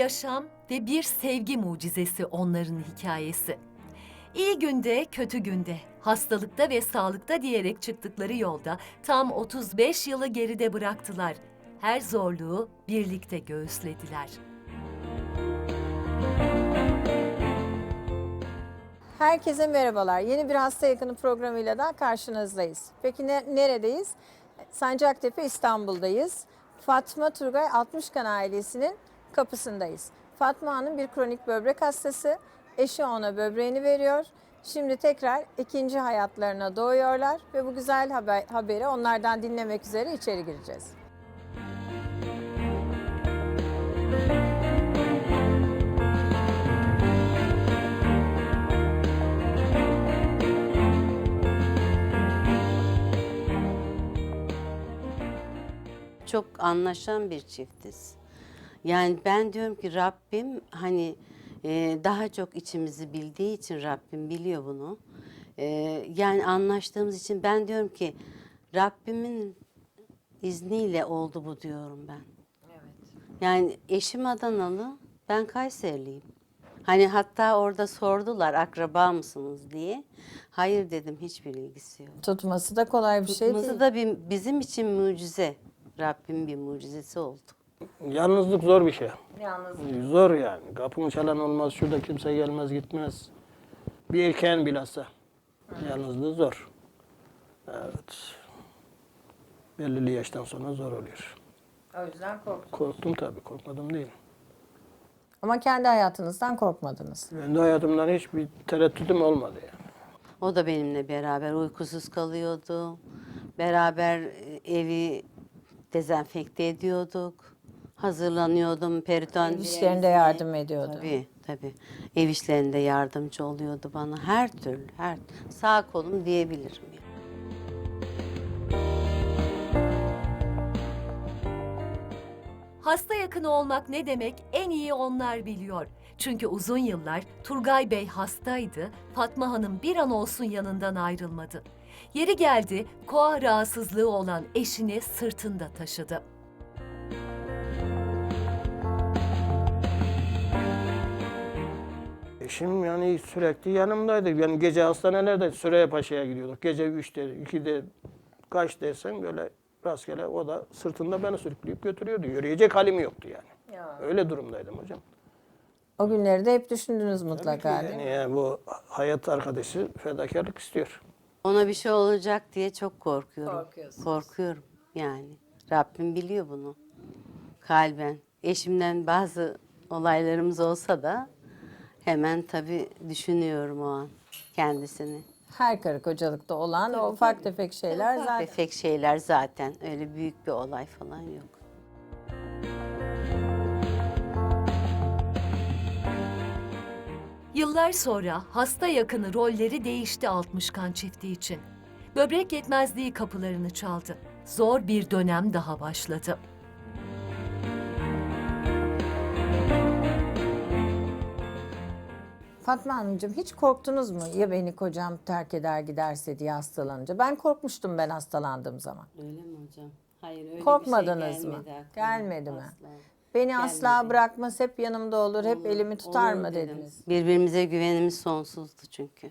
yaşam ve bir sevgi mucizesi onların hikayesi. İyi günde, kötü günde, hastalıkta ve sağlıkta diyerek çıktıkları yolda tam 35 yılı geride bıraktılar. Her zorluğu birlikte göğüslediler. Herkese merhabalar. Yeni bir hasta yakını programıyla da karşınızdayız. Peki ne- neredeyiz? Sancaktepe İstanbul'dayız. Fatma Turgay 60kan ailesinin kapısındayız. Fatma Hanım bir kronik böbrek hastası. Eşi ona böbreğini veriyor. Şimdi tekrar ikinci hayatlarına doğuyorlar ve bu güzel haber, haberi onlardan dinlemek üzere içeri gireceğiz. çok anlaşan bir çiftiz. Yani ben diyorum ki Rabbim hani e, daha çok içimizi bildiği için Rabbim biliyor bunu. E, yani anlaştığımız için ben diyorum ki Rabbimin izniyle oldu bu diyorum ben. Yani eşim Adanalı, ben Kayserliyim. Hani hatta orada sordular akraba mısınız diye. Hayır dedim hiçbir ilgisi yok. Tutması da kolay bir şey Tutması değil. da bir, bizim için mucize. Rabbim bir mucizesi oldu. Yalnızlık zor bir şey. Yalnız Zor yani. Kapımı çalan olmaz, şurada kimse gelmez gitmez. Bir erkeğin bilhassa. Yalnızlığı zor. Evet. Belirli yaştan sonra zor oluyor. o yüzden korktum. Korktum tabii, korkmadım değil. Ama kendi hayatınızdan korkmadınız. Ben de hayatımdan hiçbir tereddütüm olmadı yani. O da benimle beraber uykusuz kalıyordu. Beraber e, evi dezenfekte ediyorduk. Hazırlanıyordum periton. Ev işlerinde yardım ediyordu. Tabii tabii. Ev işlerinde yardımcı oluyordu bana. Her türlü, her sağ kolum diyebilirim. yani. Hasta yakını olmak ne demek en iyi onlar biliyor. Çünkü uzun yıllar Turgay Bey hastaydı, Fatma Hanım bir an olsun yanından ayrılmadı. Yeri geldi, koa rahatsızlığı olan eşini sırtında taşıdı. Eşim yani sürekli yanımdaydı. Yani gece hastanelerde Süreyya Paşa'ya gidiyorduk. Gece 3'te, 2'de kaç dersen böyle rastgele o da sırtında beni sürükleyip götürüyordu. Yürüyecek halim yoktu yani. Öyle durumdaydım hocam. O günleri de hep düşündünüz mutlaka değil mi? Yani, yani bu hayat arkadaşı fedakarlık istiyor. Ona bir şey olacak diye çok korkuyorum. Korkuyorsunuz. Korkuyorum yani. Rabbim biliyor bunu. Kalben. Eşimden bazı olaylarımız olsa da hemen tabii düşünüyorum o an kendisini. Her karı kocalıkta olan o ufak tefek şeyler Ufak zaten. tefek şeyler zaten. Öyle büyük bir olay falan yok. Yıllar sonra hasta yakını rolleri değişti Altmışkan çifti için. Böbrek yetmezliği kapılarını çaldı. Zor bir dönem daha başladı. Fatma Hanımcığım hiç korktunuz mu? Ya beni kocam terk eder giderse diye hastalanınca. Ben korkmuştum ben hastalandığım zaman. Öyle mi hocam? Hayır öyle Korkmadınız bir şey mı? gelmedi aklıma. Gelmedi mi? Asla. Beni asla bırakmaz, hep yanımda olur, hep elimi tutar Olur mı dedim. dediniz? Birbirimize güvenimiz sonsuzdu çünkü.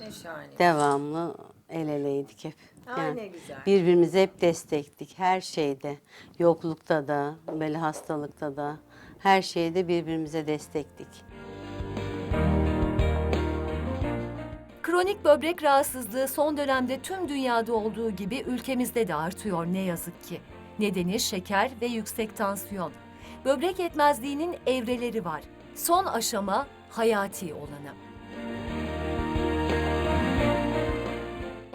Ne şahane. Devamlı el eleydik hep. Ay, ne güzel. Birbirimize hep destektik her şeyde. Yoklukta da, böyle hastalıkta da. Her şeyde birbirimize destektik. Kronik böbrek rahatsızlığı son dönemde tüm dünyada olduğu gibi ülkemizde de artıyor ne yazık ki. Nedeni şeker ve yüksek tansiyon. Böbrek yetmezliğinin evreleri var. Son aşama hayati olanı.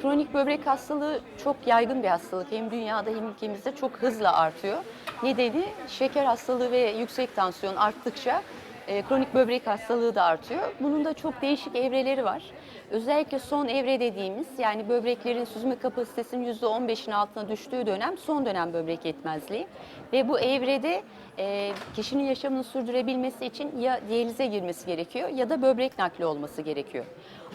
Kronik böbrek hastalığı çok yaygın bir hastalık. Hem dünyada hem ülkemizde çok hızla artıyor. Nedeni şeker hastalığı ve yüksek tansiyon arttıkça e, kronik böbrek hastalığı da artıyor. Bunun da çok değişik evreleri var. Özellikle son evre dediğimiz yani böbreklerin süzme kapasitesinin %15'in altına düştüğü dönem son dönem böbrek yetmezliği. Ve bu evrede e, kişinin yaşamını sürdürebilmesi için ya diyalize girmesi gerekiyor ya da böbrek nakli olması gerekiyor.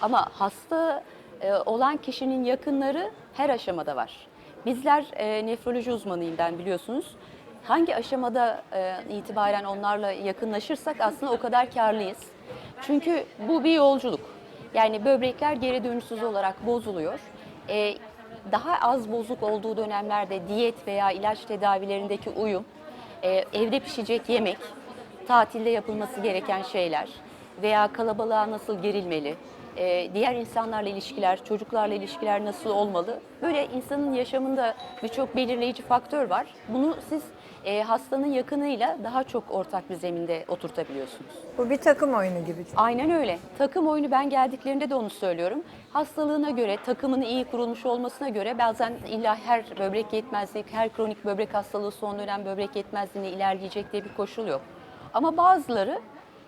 Ama hasta e, olan kişinin yakınları her aşamada var. Bizler e, nefroloji uzmanıyım ben biliyorsunuz. hangi aşamada e, itibaren onlarla yakınlaşırsak aslında o kadar karlıyız. Çünkü bu bir yolculuk. Yani böbrekler geri dönüşsüz olarak bozuluyor. E, daha az bozuk olduğu dönemlerde diyet veya ilaç tedavilerindeki uyum, e, evde pişecek yemek, tatilde yapılması gereken şeyler veya kalabalığa nasıl girilmeli, e, diğer insanlarla ilişkiler, çocuklarla ilişkiler nasıl olmalı? Böyle insanın yaşamında birçok belirleyici faktör var. Bunu siz e, hastanın yakınıyla daha çok ortak bir zeminde oturtabiliyorsunuz. Bu bir takım oyunu gibi. Aynen öyle. Takım oyunu ben geldiklerinde de onu söylüyorum. Hastalığına göre, takımın iyi kurulmuş olmasına göre bazen illa her böbrek yetmezliği, her kronik böbrek hastalığı son dönem böbrek yetmezliğine ilerleyecek diye bir koşul yok. Ama bazıları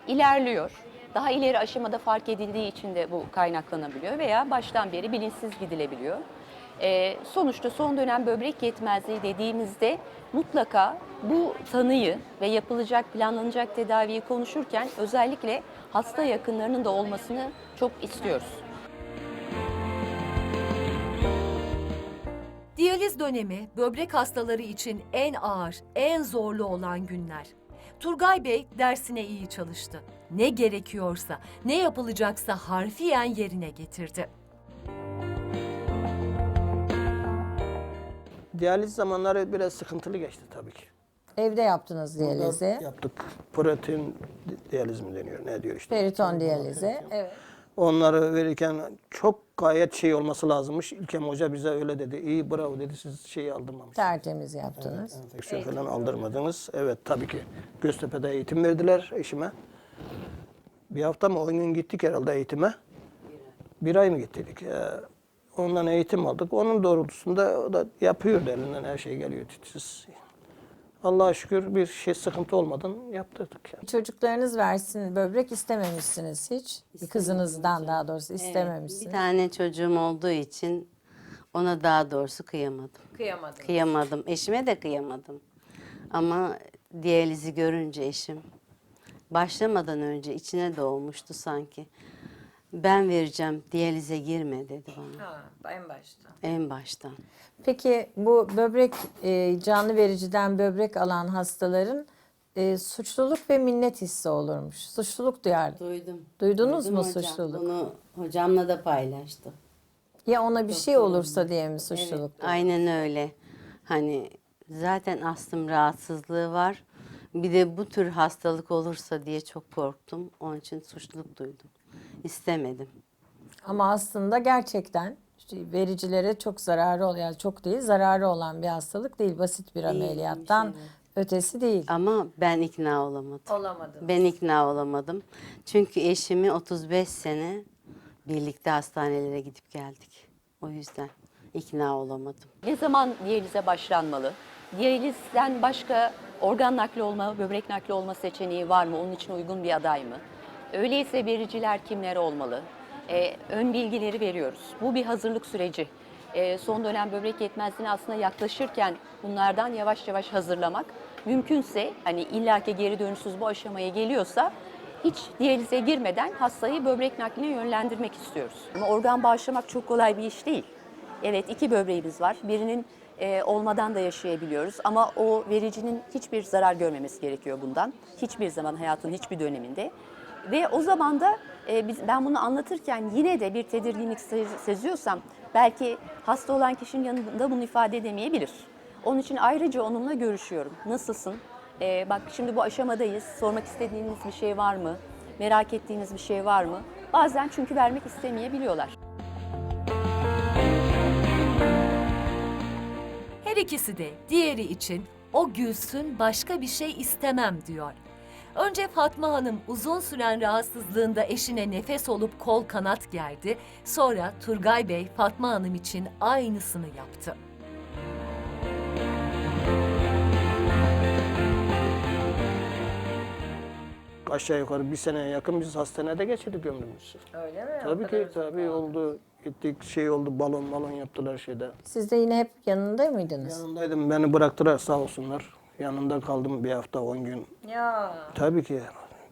ilerliyor. Daha ileri aşamada fark edildiği için de bu kaynaklanabiliyor veya baştan beri bilinçsiz gidilebiliyor. Ee, sonuçta son dönem böbrek yetmezliği dediğimizde mutlaka bu tanıyı ve yapılacak, planlanacak tedaviyi konuşurken özellikle hasta yakınlarının da olmasını çok istiyoruz. Diyaliz dönemi böbrek hastaları için en ağır, en zorlu olan günler. Turgay Bey dersine iyi çalıştı. Ne gerekiyorsa, ne yapılacaksa harfiyen yerine getirdi. Diyaliz zamanları biraz sıkıntılı geçti tabii ki. Evde yaptınız diyalizi. Yaptık. Protein diyaliz mi deniyor? Ne diyor işte. Periton diyalizi. Evet. Onları verirken çok gayet şey olması lazımmış. İlkem Hoca bize öyle dedi. İyi bravo dedi. Siz şeyi aldırmamışsınız. Tertemiz yaptınız. Enfeksiyon falan aldırmadınız. Evet tabii ki. Göztepe'de eğitim verdiler eşime. Bir hafta mı gün gittik herhalde eğitime. Bir ay mı gittik? Ee, ondan eğitim aldık. Onun doğrultusunda o da yapıyordu elinden her şey geliyor titiz. Allah'a şükür bir şey sıkıntı olmadan yaptırdık. Yani. Çocuklarınız versin böbrek istememişsiniz hiç. Bir kızınızdan daha doğrusu istememişsiniz. Bir tane çocuğum olduğu için ona daha doğrusu kıyamadım. Kıyamadım. Kıyamadım. Eşime de kıyamadım. Ama diyalizi görünce eşim başlamadan önce içine doğmuştu sanki. Ben vereceğim diyalize girme dedi bana Ha, en başta. en baştan. Peki bu böbrek e, canlı vericiden böbrek alan hastaların e, suçluluk ve minnet hissi olurmuş. Suçluluk duyardı. Duydum. Duydunuz Duydum mu hocam. suçluluk? Bunu hocamla da paylaştım. Ya ona bir şey olursa diye mi suçluluk? Aynen öyle. Hani zaten astım rahatsızlığı var. Bir de bu tür hastalık olursa diye çok korktum. Onun için suçluluk duydum. İstemedim. Ama aslında gerçekten işte vericilere çok zararı oluyor. Yani çok değil zararı olan bir hastalık değil. Basit bir ameliyattan ötesi değil. Ama ben ikna olamadım. Olamadım. Ben ikna olamadım. Çünkü eşimi 35 sene birlikte hastanelere gidip geldik. O yüzden ikna olamadım. Ne zaman diyalize başlanmalı? Diyalizden başka organ nakli olma, böbrek nakli olma seçeneği var mı? Onun için uygun bir aday mı? Öyleyse vericiler kimler olmalı? Ee, ön bilgileri veriyoruz. Bu bir hazırlık süreci. Ee, son dönem böbrek yetmezliğine aslında yaklaşırken bunlardan yavaş yavaş hazırlamak. Mümkünse hani illaki geri dönüşsüz bu aşamaya geliyorsa hiç diyalize girmeden hastayı böbrek nakline yönlendirmek istiyoruz. Ama organ bağışlamak çok kolay bir iş değil. Evet iki böbreğimiz var. Birinin e, olmadan da yaşayabiliyoruz ama o vericinin hiçbir zarar görmemesi gerekiyor bundan. Hiçbir zaman hayatın hiçbir döneminde. Ve o zaman da e, biz, ben bunu anlatırken yine de bir tedirginlik se- seziyorsam belki hasta olan kişinin yanında bunu ifade edemeyebilir. Onun için ayrıca onunla görüşüyorum. Nasılsın? E, bak şimdi bu aşamadayız. Sormak istediğiniz bir şey var mı? Merak ettiğiniz bir şey var mı? Bazen çünkü vermek istemeyebiliyorlar. Her ikisi de diğeri için o gülsün başka bir şey istemem diyor. Önce Fatma Hanım uzun süren rahatsızlığında eşine nefes olup kol kanat gerdi. Sonra Turgay Bey Fatma Hanım için aynısını yaptı. Aşağı yukarı bir seneye yakın biz hastanede geçirdik ömrümüzü. Öyle mi? Tabii ki tabii oldu. Gittik şey oldu balon balon yaptılar şeyde. Siz de yine hep yanında mıydınız? Yanındaydım beni bıraktılar sağ olsunlar. Yanında kaldım bir hafta on gün. Ya. Tabii ki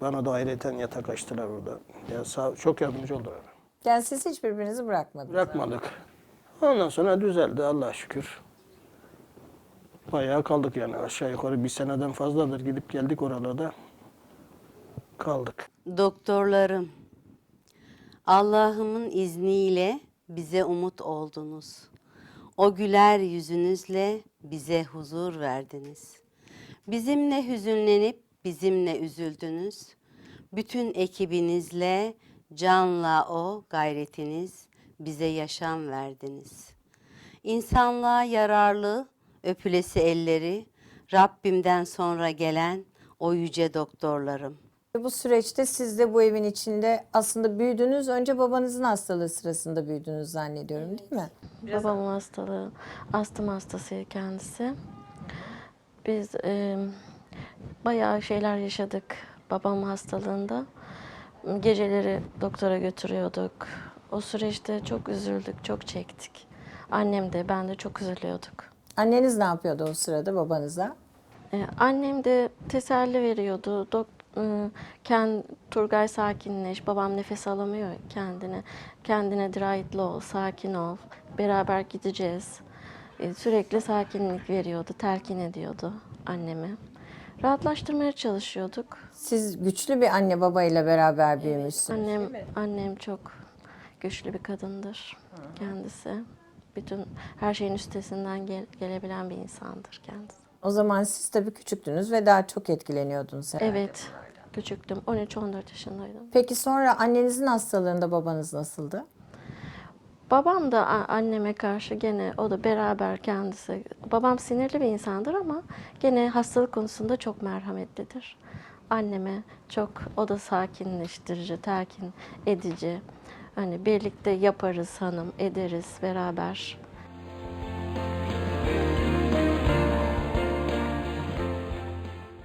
bana da ayrıca yatak açtılar orada. Ya sağ, çok yardımcı oldular. Yani siz hiç birbirinizi bırakmadınız. Bırakmadık. Ondan sonra düzeldi Allah'a şükür. Bayağı kaldık yani aşağı yukarı bir seneden fazladır gidip geldik oralarda. Kaldık. Doktorlarım, Allah'ımın izniyle bize umut oldunuz. O güler yüzünüzle bize huzur verdiniz. Bizimle hüzünlenip bizimle üzüldünüz. Bütün ekibinizle, canla o gayretiniz bize yaşam verdiniz. İnsanlığa yararlı, öpülesi elleri, Rabbimden sonra gelen o yüce doktorlarım. Bu süreçte siz de bu evin içinde aslında büyüdünüz. Önce babanızın hastalığı sırasında büyüdünüz zannediyorum değil mi? Babamın hastalığı, astım hastasıydı kendisi. Biz e, bayağı şeyler yaşadık babam hastalığında. Geceleri doktora götürüyorduk. O süreçte çok üzüldük, çok çektik. Annem de ben de çok üzülüyorduk. Anneniz ne yapıyordu o sırada babanıza? Ee, annem de teselli veriyordu. Dok kend, Turgay sakinleş, babam nefes alamıyor kendine. Kendine dirayetli ol, sakin ol, beraber gideceğiz. Ee, sürekli sakinlik veriyordu, telkin ediyordu anneme. Rahatlaştırmaya çalışıyorduk. Siz güçlü bir anne babayla beraber büyümüşsünüz. Annem annem çok güçlü bir kadındır kendisi. Bütün her şeyin üstesinden gel- gelebilen bir insandır kendisi. O zaman siz tabii küçüktünüz ve daha çok etkileniyordunuz. herhalde. Evet, küçüktüm. 13-14 yaşındaydım. Peki sonra annenizin hastalığında babanız nasıldı? Babam da anneme karşı gene o da beraber kendisi. Babam sinirli bir insandır ama gene hastalık konusunda çok merhametlidir. Anneme çok o da sakinleştirici, telkin edici. Hani birlikte yaparız hanım, ederiz beraber.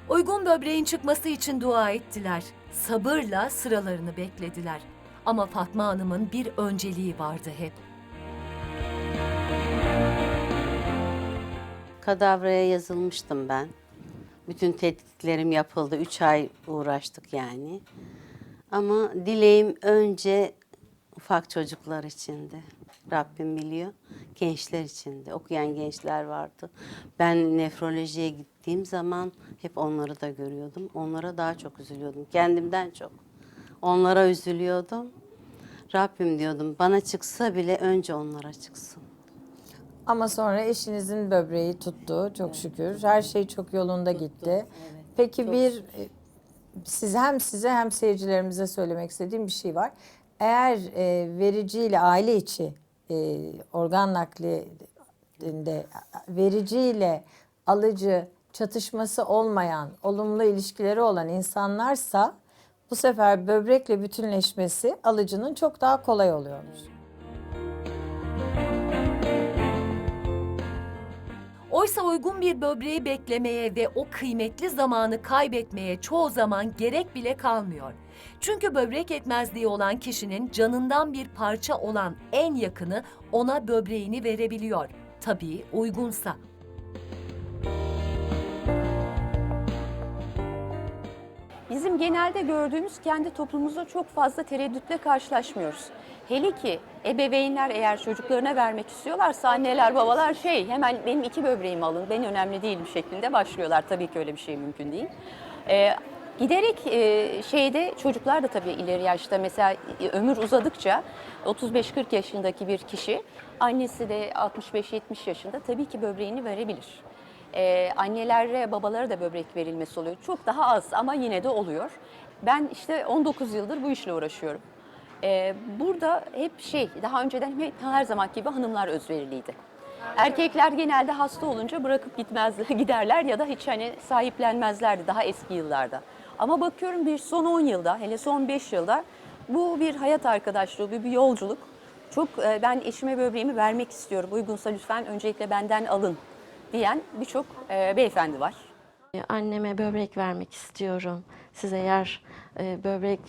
Uygun böbreğin çıkması için dua ettiler. Sabırla sıralarını beklediler. Ama Fatma Hanım'ın bir önceliği vardı hep. Kadavraya yazılmıştım ben. Bütün tetkiklerim yapıldı. Üç ay uğraştık yani. Ama dileğim önce ufak çocuklar içindi. Rabbim biliyor. Gençler içindi. Okuyan gençler vardı. Ben nefrolojiye gittiğim zaman hep onları da görüyordum. Onlara daha çok üzülüyordum. Kendimden çok. Onlara üzülüyordum. Rabbim diyordum bana çıksa bile önce onlara çıksın. Ama sonra eşinizin böbreği tuttu çok şükür. Her şey çok yolunda gitti. Peki bir e, siz hem size hem seyircilerimize söylemek istediğim bir şey var. Eğer e, vericiyle aile içi e, organ naklinde vericiyle alıcı çatışması olmayan, olumlu ilişkileri olan insanlarsa bu sefer böbrekle bütünleşmesi alıcının çok daha kolay oluyormuş. Oysa uygun bir böbreği beklemeye ve o kıymetli zamanı kaybetmeye çoğu zaman gerek bile kalmıyor. Çünkü böbrek yetmezliği olan kişinin canından bir parça olan en yakını ona böbreğini verebiliyor. Tabii uygunsa. Bizim genelde gördüğümüz kendi toplumumuzda çok fazla tereddütle karşılaşmıyoruz. Hele ki ebeveynler eğer çocuklarına vermek istiyorlarsa anneler babalar şey hemen benim iki böbreğimi alın ben önemli değilim şeklinde başlıyorlar. Tabii ki öyle bir şey mümkün değil. Ee, giderek e, şeyde çocuklar da tabii ileri yaşta mesela e, ömür uzadıkça 35-40 yaşındaki bir kişi annesi de 65-70 yaşında tabii ki böbreğini verebilir. Ee, annelere, babalara da böbrek verilmesi oluyor. Çok daha az ama yine de oluyor. Ben işte 19 yıldır bu işle uğraşıyorum. Ee, burada hep şey, daha önceden her zaman gibi hanımlar özveriliydi. Erkekler genelde hasta olunca bırakıp gitmezler, giderler ya da hiç hani sahiplenmezlerdi daha eski yıllarda. Ama bakıyorum bir son 10 yılda, hele son 5 yılda bu bir hayat arkadaşlığı, bir, bir yolculuk. Çok e, ben eşime böbreğimi vermek istiyorum. Uygunsa lütfen öncelikle benden alın diyen birçok e, beyefendi var. E, Anneme böbrek vermek istiyorum. Siz eğer e, böbrek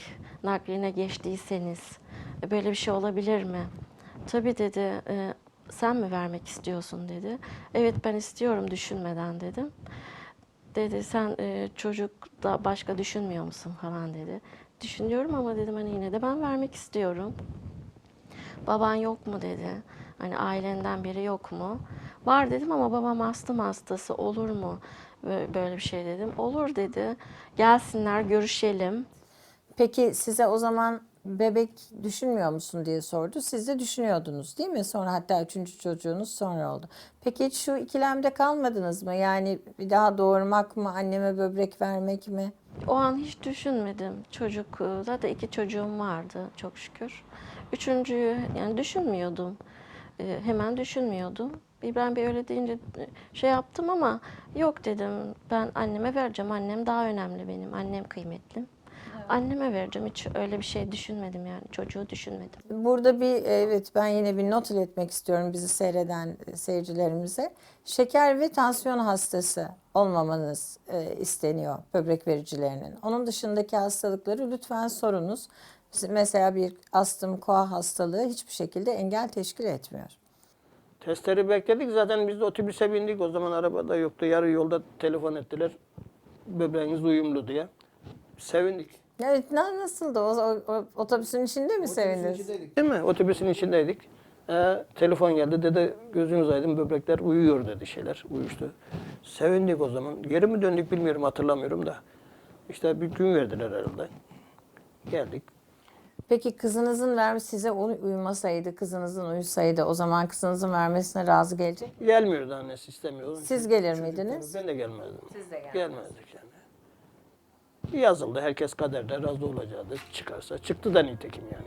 nakline geçtiyseniz e, böyle bir şey olabilir mi? Tabii dedi. e, sen mi vermek istiyorsun dedi. Evet ben istiyorum düşünmeden dedim. Dedi sen e, çocuk da başka düşünmüyor musun falan dedi. Düşünüyorum ama dedim hani yine de ben vermek istiyorum. Baban yok mu dedi. Hani ailenden biri yok mu? Var dedim ama babam astım hastası olur mu? Bö- Böyle bir şey dedim. Olur dedi. Gelsinler görüşelim. Peki size o zaman bebek düşünmüyor musun diye sordu. Siz de düşünüyordunuz değil mi? Sonra hatta üçüncü çocuğunuz sonra oldu. Peki hiç şu ikilemde kalmadınız mı? Yani bir daha doğurmak mı, anneme böbrek vermek mi? O an hiç düşünmedim. Çocuk zaten iki çocuğum vardı çok şükür. Üçüncüyü yani düşünmüyordum. E, Hemen düşünmüyordum. İbrahim Bey öyle deyince e, şey yaptım ama yok dedim. Ben anneme vereceğim. Annem daha önemli benim. Annem kıymetli. Anneme vereceğim. Hiç öyle bir şey düşünmedim yani. Çocuğu düşünmedim. Burada bir evet ben yine bir not iletmek istiyorum bizi seyreden seyircilerimize. Şeker ve tansiyon hastası olmamanız e, isteniyor böbrek vericilerinin. Onun dışındaki hastalıkları lütfen sorunuz. Mesela bir astım, koa hastalığı hiçbir şekilde engel teşkil etmiyor. Testleri bekledik zaten biz de otobüse bindik. O zaman arabada yoktu. Yarı yolda telefon ettiler. Böbreğiniz uyumlu diye. Sevindik. Evet na- nasıldı? O, o- o- otobüsün içinde mi sevindiniz? Değil mi? Otobüsün içindeydik. Ee, telefon geldi dedi gözünüz aydın böbrekler uyuyor dedi şeyler uyuştu. Sevindik o zaman. Geri mi döndük bilmiyorum hatırlamıyorum da. İşte bir gün verdiler herhalde. Geldik. Peki kızınızın vermesi size uy- uyumasaydı, kızınızın uyusaydı o zaman kızınızın vermesine razı gelecek mi? Gelmiyordu annesi istemiyordu. Siz gelir miydiniz? Ben de gelmezdim. Siz de gelmezdiniz. Gelmezdik yani. Yazıldı. Herkes kaderde razı olacağı çıkarsa. Çıktı da nitekim yani.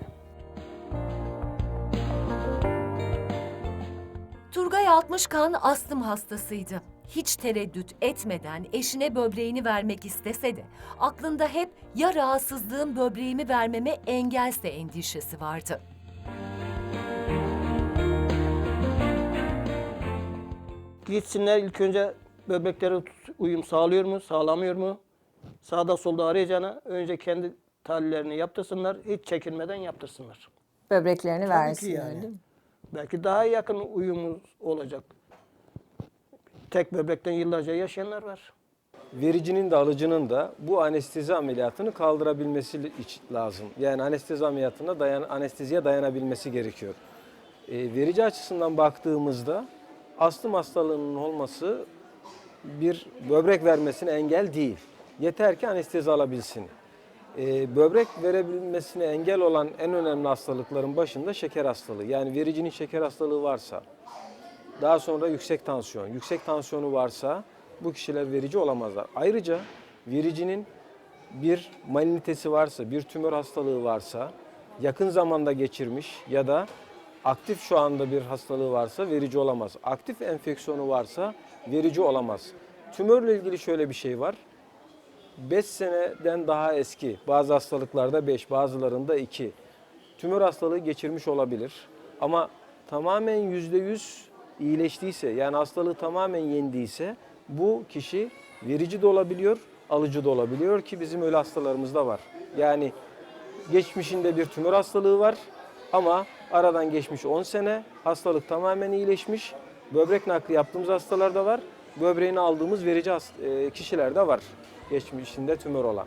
Turgay Altmışkan astım hastasıydı. Hiç tereddüt etmeden eşine böbreğini vermek istese de aklında hep ya rahatsızlığım böbreğimi vermeme engelse endişesi vardı. Gitsinler ilk önce böbreklere uyum sağlıyor mu, sağlamıyor mu? Sağda solda arayacağına önce kendi tahlillerini yaptırsınlar. Hiç çekinmeden yaptırsınlar. Böbreklerini Tabii ki versinler yani. değil mi? Belki daha yakın uyumumuz olacak. Tek böbrekten yıllarca yaşayanlar var. vericinin de alıcının da bu anestezi ameliyatını kaldırabilmesi lazım. Yani anestezi ameliyatına dayan, anesteziye dayanabilmesi gerekiyor. E, verici açısından baktığımızda astım hastalığının olması bir böbrek vermesine engel değil. Yeter ki anestezi alabilsin. E, böbrek verebilmesine engel olan en önemli hastalıkların başında şeker hastalığı. Yani vericinin şeker hastalığı varsa, daha sonra yüksek tansiyon. Yüksek tansiyonu varsa bu kişiler verici olamazlar. Ayrıca vericinin bir malignitesi varsa, bir tümör hastalığı varsa, yakın zamanda geçirmiş ya da aktif şu anda bir hastalığı varsa verici olamaz. Aktif enfeksiyonu varsa verici olamaz. Tümörle ilgili şöyle bir şey var. 5 seneden daha eski, bazı hastalıklarda 5, bazılarında 2. Tümör hastalığı geçirmiş olabilir. Ama tamamen %100 iyileştiyse, yani hastalığı tamamen yendiyse bu kişi verici de olabiliyor, alıcı da olabiliyor ki bizim öyle hastalarımız da var. Yani geçmişinde bir tümör hastalığı var ama aradan geçmiş 10 sene, hastalık tamamen iyileşmiş. Böbrek nakli yaptığımız hastalar da var. Böbreğini aldığımız verici e, kişiler de var. Geçmişinde tümör olan.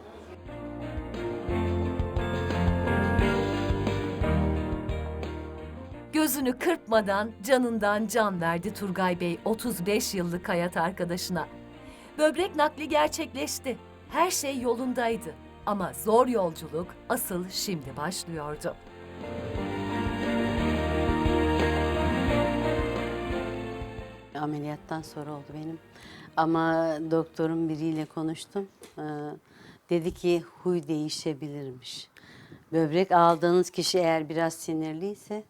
Gözünü kırpmadan canından can verdi Turgay Bey 35 yıllık hayat arkadaşına. Böbrek nakli gerçekleşti. Her şey yolundaydı. Ama zor yolculuk asıl şimdi başlıyordu. Ameliyattan sonra oldu benim. Ama doktorun biriyle konuştum. Ee, dedi ki huy değişebilirmiş. Böbrek aldığınız kişi eğer biraz sinirliyse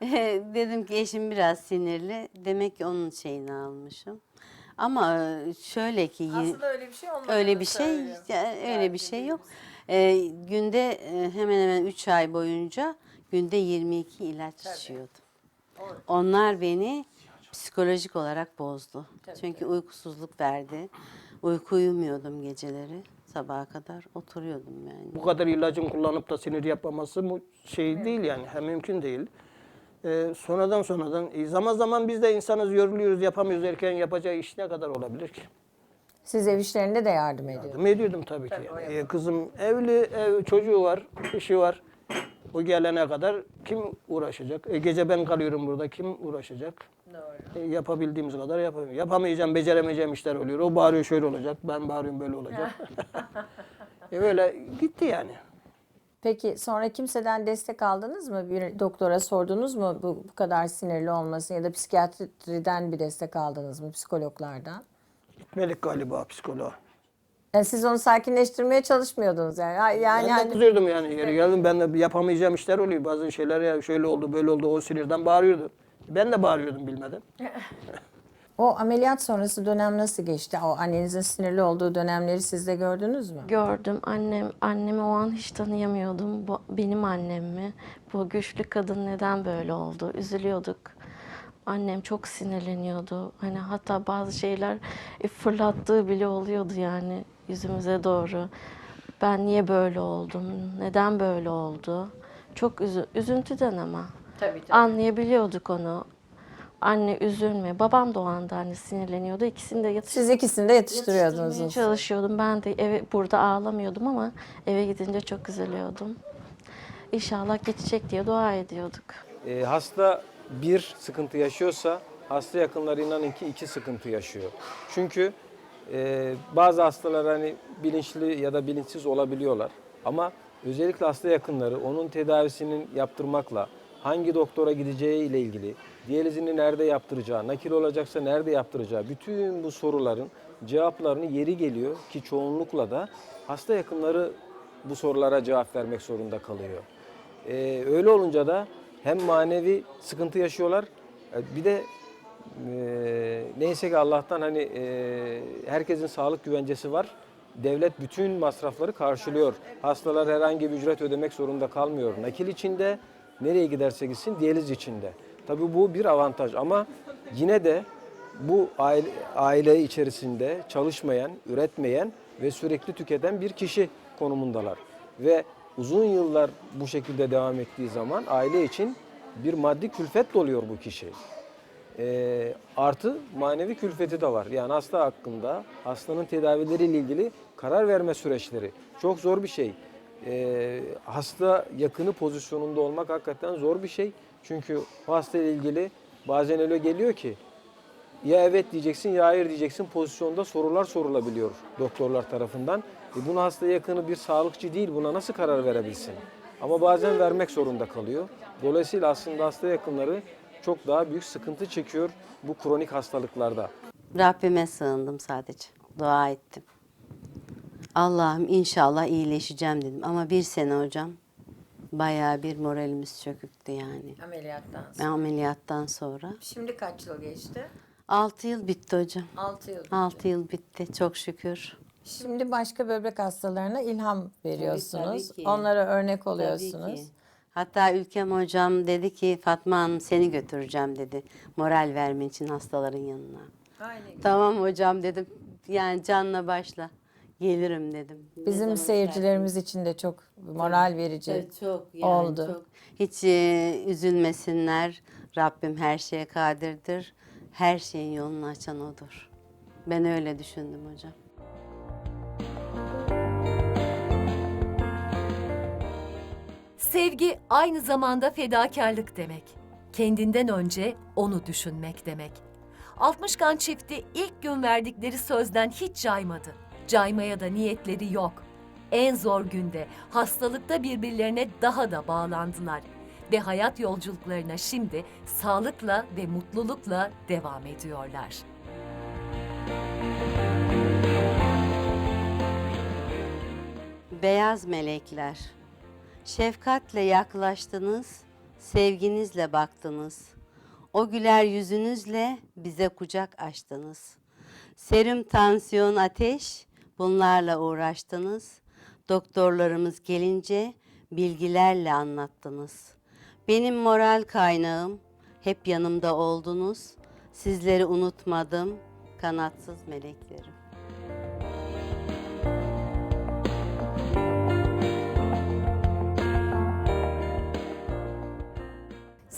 dedim ki eşim biraz sinirli. Demek ki onun şeyini almışım. Ama e, şöyle ki y- Aslında öyle bir şey olmadığını öyle bir şey ya, öyle bir şey yok. Ee, günde e, hemen hemen 3 ay boyunca günde 22 ilaç içiyordum. Onlar beni psikolojik olarak bozdu. Çünkü uykusuzluk verdi. Uyku uyumuyordum geceleri. Sabaha kadar oturuyordum yani. Bu kadar ilacın kullanıp da sinir yapmaması bu şey değil yani. Hem mümkün değil. Ee, sonradan sonradan e, zaman zaman biz de insanız yoruluyoruz yapamıyoruz erken yapacağı iş ne kadar olabilir ki? Siz ev işlerinde de yardım ediyorsunuz. Yardım ediyordum tabii ki. Ee, kızım evli, ev, çocuğu var, işi var. O gelene kadar kim uğraşacak? E, gece ben kalıyorum burada. Kim uğraşacak? E, yapabildiğimiz kadar yapamıyorum. Yapamayacağım, beceremeyeceğim işler oluyor. O bağırıyor şöyle olacak, ben bağırıyorum böyle olacak. e böyle gitti yani. Peki sonra kimseden destek aldınız mı? Bir doktora sordunuz mu bu, bu kadar sinirli olmasın ya da psikiyatriden bir destek aldınız mı psikologlardan? Gitmedik galiba psikoloğa. Yani siz onu sakinleştirmeye çalışmıyordunuz yani. Ha- Yani, Ben de hani- kızıyordum yani. Yeri geldim ben de yapamayacağım işler oluyor. Bazı şeyler ya şöyle oldu böyle oldu o sinirden bağırıyordu. Ben de bağırıyordum bilmeden. o ameliyat sonrası dönem nasıl geçti? O annenizin sinirli olduğu dönemleri siz de gördünüz mü? Gördüm annem, annemi o an hiç tanıyamıyordum. Bu benim annem mi? Bu güçlü kadın neden böyle oldu? Üzülüyorduk. Annem çok sinirleniyordu. Hani hatta bazı şeyler e, fırlattığı bile oluyordu yani yüzümüze doğru. Ben niye böyle oldum? Neden böyle oldu? Çok üzü, üzüntüden ama. Tabii Anlayabiliyorduk onu. Anne üzülme. Babam da o anda hani sinirleniyordu. İkisini de yatış Siz ikisini de yatıştırıyordunuz. Yetiştirmeye çalışıyordum. Ben de eve burada ağlamıyordum ama eve gidince çok üzülüyordum. İnşallah geçecek diye dua ediyorduk. E, hasta bir sıkıntı yaşıyorsa hasta yakınları inanın ki iki sıkıntı yaşıyor. Çünkü e, bazı hastalar hani bilinçli ya da bilinçsiz olabiliyorlar. Ama özellikle hasta yakınları onun tedavisinin yaptırmakla hangi doktora gideceği ile ilgili, diyalizini nerede yaptıracağı, nakil olacaksa nerede yaptıracağı bütün bu soruların cevaplarını yeri geliyor ki çoğunlukla da hasta yakınları bu sorulara cevap vermek zorunda kalıyor. Ee, öyle olunca da hem manevi sıkıntı yaşıyorlar e, bir de e, neyse ki Allah'tan hani e, herkesin sağlık güvencesi var. Devlet bütün masrafları karşılıyor. Hastalar herhangi bir ücret ödemek zorunda kalmıyor. Nakil içinde nereye giderse gitsin diyaliz içinde. Tabii bu bir avantaj ama yine de bu aile, aile içerisinde çalışmayan, üretmeyen ve sürekli tüketen bir kişi konumundalar. Ve uzun yıllar bu şekilde devam ettiği zaman aile için bir maddi külfet doluyor bu kişi. Ee, artı manevi külfeti de var. Yani hasta hakkında hastanın tedavileriyle ilgili karar verme süreçleri çok zor bir şey. Ee, hasta yakını pozisyonunda olmak hakikaten zor bir şey. Çünkü o hasta ile ilgili bazen öyle geliyor ki ya evet diyeceksin ya hayır diyeceksin pozisyonda sorular sorulabiliyor doktorlar tarafından. E bunu hasta yakını bir sağlıkçı değil buna nasıl karar verebilsin? Ama bazen vermek zorunda kalıyor. Dolayısıyla aslında hasta yakınları çok daha büyük sıkıntı çekiyor bu kronik hastalıklarda. Rabbime sığındım sadece. Dua ettim. Allah'ım inşallah iyileşeceğim dedim. Ama bir sene hocam bayağı bir moralimiz çöküktü yani. Ameliyattan Ben ameliyattan sonra. Şimdi kaç yıl geçti? 6 yıl bitti hocam. 6 yıl. 6 yıl bitti çok şükür. Şimdi başka böbrek hastalarına ilham veriyorsunuz. tabii ki. Onlara örnek Tabii oluyorsunuz. ki. Hatta Ülkem hocam dedi ki Fatma Hanım seni götüreceğim dedi. Moral vermen için hastaların yanına. Aynen. Tamam hocam dedim. Yani canla başla. Gelirim dedim. Ne Bizim zaman seyircilerimiz için de çok moral verici. Evet, çok yani oldu. çok. Hiç e, üzülmesinler. Rabbim her şeye kadirdir. Her şeyin yolunu açan odur. Ben öyle düşündüm hocam. Sevgi aynı zamanda fedakarlık demek. Kendinden önce onu düşünmek demek. 60 çifti ilk gün verdikleri sözden hiç caymadı. Caymaya da niyetleri yok. En zor günde, hastalıkta birbirlerine daha da bağlandılar. Ve hayat yolculuklarına şimdi sağlıkla ve mutlulukla devam ediyorlar. Beyaz melekler, şefkatle yaklaştınız, sevginizle baktınız. O güler yüzünüzle bize kucak açtınız. Serum, tansiyon, ateş bunlarla uğraştınız. Doktorlarımız gelince bilgilerle anlattınız. Benim moral kaynağım, hep yanımda oldunuz. Sizleri unutmadım, kanatsız meleklerim.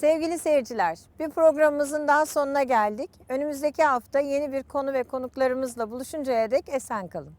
Sevgili seyirciler, bir programımızın daha sonuna geldik. Önümüzdeki hafta yeni bir konu ve konuklarımızla buluşuncaya dek esen kalın.